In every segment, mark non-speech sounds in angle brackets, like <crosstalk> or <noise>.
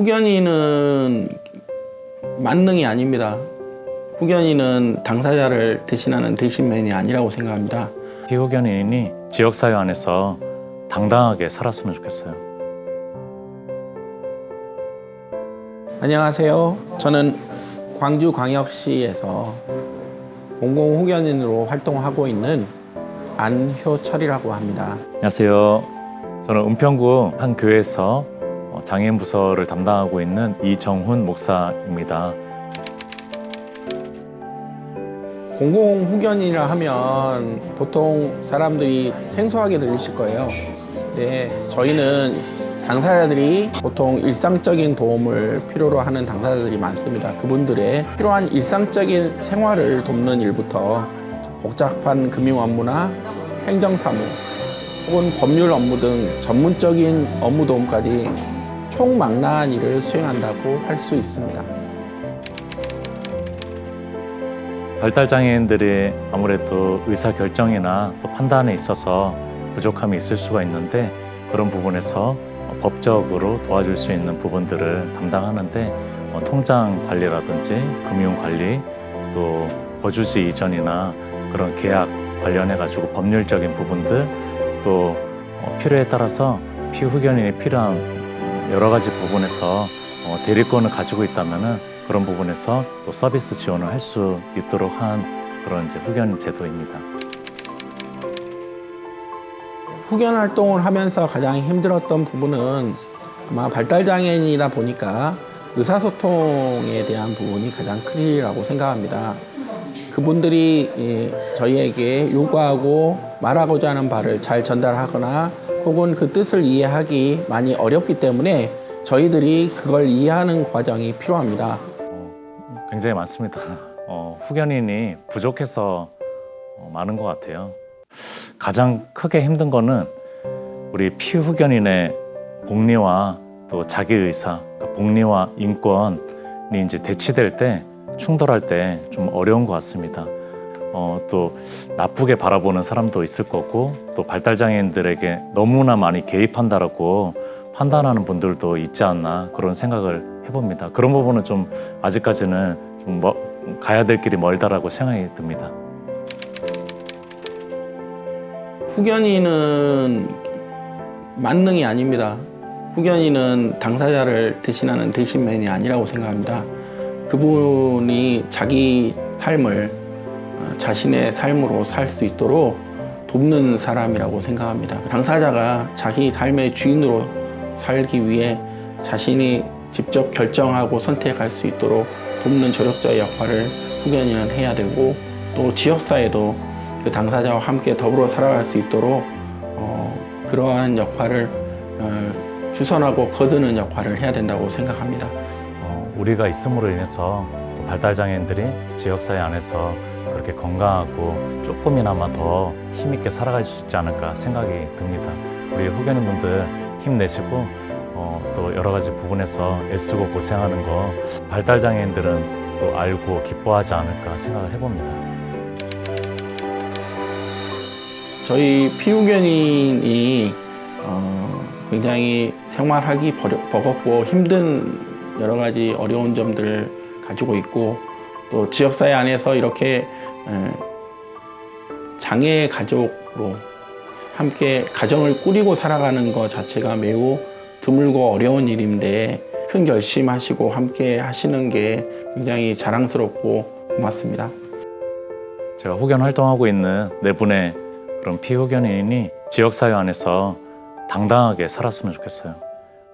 후견인은 만능이 아닙니다. 후견인은 당사자를 대신하는 대신맨이 아니라고 생각합니다. 피후견인이 지역사회 안에서 당당하게 살았으면 좋겠어요. 안녕하세요. 저는 광주광역시에서 공공후견인으로 활동하고 있는 안효철이라고 합니다. 안녕하세요. 저는 은평구 한 교회에서 어, 장애인 부서를 담당하고 있는 이정훈 목사입니다. 공공후견이라 하면 보통 사람들이 생소하게 들리실 거예요. 네, 저희는 당사자들이 보통 일상적인 도움을 필요로 하는 당사자들이 많습니다. 그분들의 필요한 일상적인 생활을 돕는 일부터 복잡한 금융 업무나 행정 사무 혹은 법률 업무 등 전문적인 업무 도움까지 총망라한 일을 수행한다고 할 수 있습니다. 발달 장애인들이 아무래도 의사 결정이나 또 판단에 있어서 부족함이 있을 수가 있는데 그런 부분에서 어, 법적으로 도와줄 수 있는 부분들을 담당하는데 어, 통장 관리라든지 금융 관리 또 거주지 이전이나 그런 계약 관련해 가지고 법률적인 부분들 또 어, 필요에 따라서 피후견인이 필요한 여러 가지 부분에서 어, 대리권을 가지고 있다면은 그런 부분에서 또 서비스 지원을 할 수 있도록 한 그런 이제 후견 제도입니다. 후견 활동을 하면서 가장 힘들었던 부분은 아마 발달 장애인이다 보니까 의사소통에 대한 부분이 가장 크리라고 생각합니다. 그분들이 예, 저희에게 요구하고 말하고자 하는 바를 잘 전달하거나 혹은 그 뜻을 이해하기 많이 어렵기 때문에 저희들이 그걸 이해하는 과정이 필요합니다. 굉장히 많습니다. 어, 후견인이 부족해서 어, 많은 것 같아요. 가장 크게 힘든 거는 우리 피후견인의 복리와 또 자기 의사, 그러니까 복리와 인권이 이제 대치될 때 충돌할 때 좀 어려운 것 같습니다. 어, 또 나쁘게 바라보는 사람도 있을 거고 또 발달 장애인들에게 너무나 많이 개입한다라고 판단하는 분들도 있지 않나 그런 생각을 해봅니다. 그런 부분은 좀 아직까지는 좀 뭐, 가야 될 길이 멀다라고 생각이 듭니다. 후견인은 만능이 아닙니다. 후견인은 당사자를 대신하는 대신맨이 아니라고 생각합니다. 그분이 자기 삶을 어, 자신의 삶으로 살 수 있도록 돕는 사람이라고 생각합니다. 당사자가 자기 삶의 주인으로 살기 위해 자신이 직접 결정하고 선택할 수 있도록 돕는 조력자의 역할을 후견인은 해야 되고 또 지역사회도 그 당사자와 함께 더불어 살아갈 수 있도록 어, 그러한 역할을 어, 주선하고 거두는 역할을 해야 된다고 생각합니다. 어, 우리가 있음으로 인해서 또 발달 장애인들이 지역사회 안에서 그렇게 건강하고 조금이나마 더 힘있게 살아갈 수 있지 않을까 생각이 듭니다. 우리 후견인 분들 힘내시고 어, 또 여러 가지 부분에서 애쓰고 고생하는 거 발달 장애인들은 또 알고 기뻐하지 않을까 생각을 해봅니다. 저희 피후견인이 어, 굉장히 생활하기 버겁고 힘든 여러 가지 어려운 점들을 가지고 있고 또 지역사회 안에서 이렇게 에, 장애 가족으로 함께 가정을 꾸리고 살아가는 것 자체가 매우 드물고 어려운 일인데 큰 결심하시고 함께 하시는 게 굉장히 자랑스럽고 고맙습니다. 제가 후견 활동하고 있는 네 분의 그런 피후견인이 지역사회 안에서 당당하게 살았으면 좋겠어요.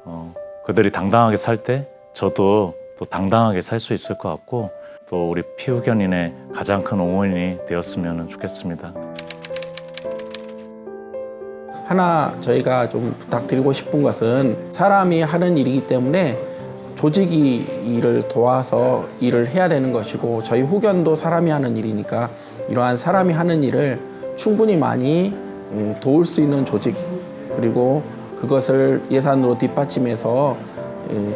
어, 그들이 당당하게 살 때 저도 또 당당하게 살 수 있을 것 같고 또 우리 피후견인의 가장 큰 응원이 되었으면 좋겠습니다. 하나 저희가 좀 부탁드리고 싶은 것은 사람이 하는 일이기 때문에 조직이 일을 도와서 일을 해야 되는 것이고 저희 후견도 사람이 하는 일이니까 이러한 사람이 하는 일을 충분히 많이 예, 도울 수 있는 조직 그리고 그것을 예산으로 뒷받침해서 예,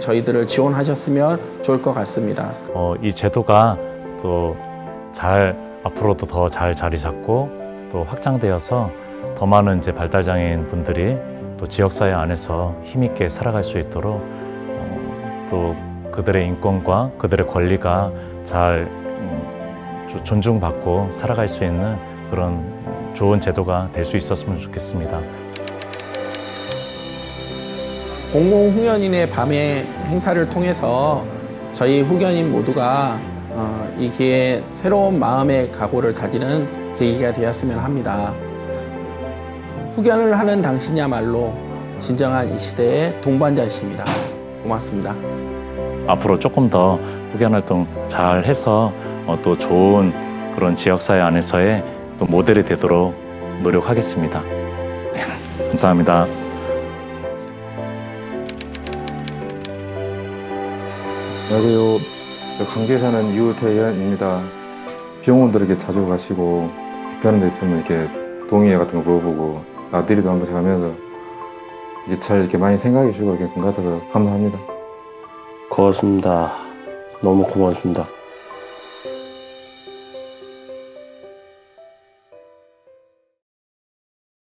저희들을 지원하셨으면 좋을 것 같습니다. 어, 이 제도가 또 잘 앞으로도 더 잘 자리 잡고 또 확장되어서 더 많은 이제 발달 장애인 분들이 또 지역 사회 안에서 힘 있게 살아갈 수 있도록 어, 또 그들의 인권과 그들의 권리가 잘 음, 조- 존중받고 살아갈 수 있는 그런 좋은 제도가 될 수 있었으면 좋겠습니다. 공공 후견인의 밤의 행사를 통해서 저희 후견인 모두가 어, 이 기회에 새로운 마음의 각오를 다지는 계기가 되었으면 합니다. 후견을 하는 당신이야말로 진정한 이 시대의 동반자이십니다. 고맙습니다. 앞으로 조금 더 후견 활동 잘 해서 어, 또 좋은 그런 지역사회 안에서의 또 모델이 되도록 노력하겠습니다. 네, <laughs> 감사합니다. 안녕하세요. 강주에 사는 유태현입니다. 병원들에게 자주 가시고 불편한 데 있으면 이렇게 동의회 같은 거 물어보고 나들이도 한 번씩 하면서 이게 잘 이렇게 많이 생각해 주고 이렇게 같아서 감사합니다. 고맙습니다. 너무 고맙습니다.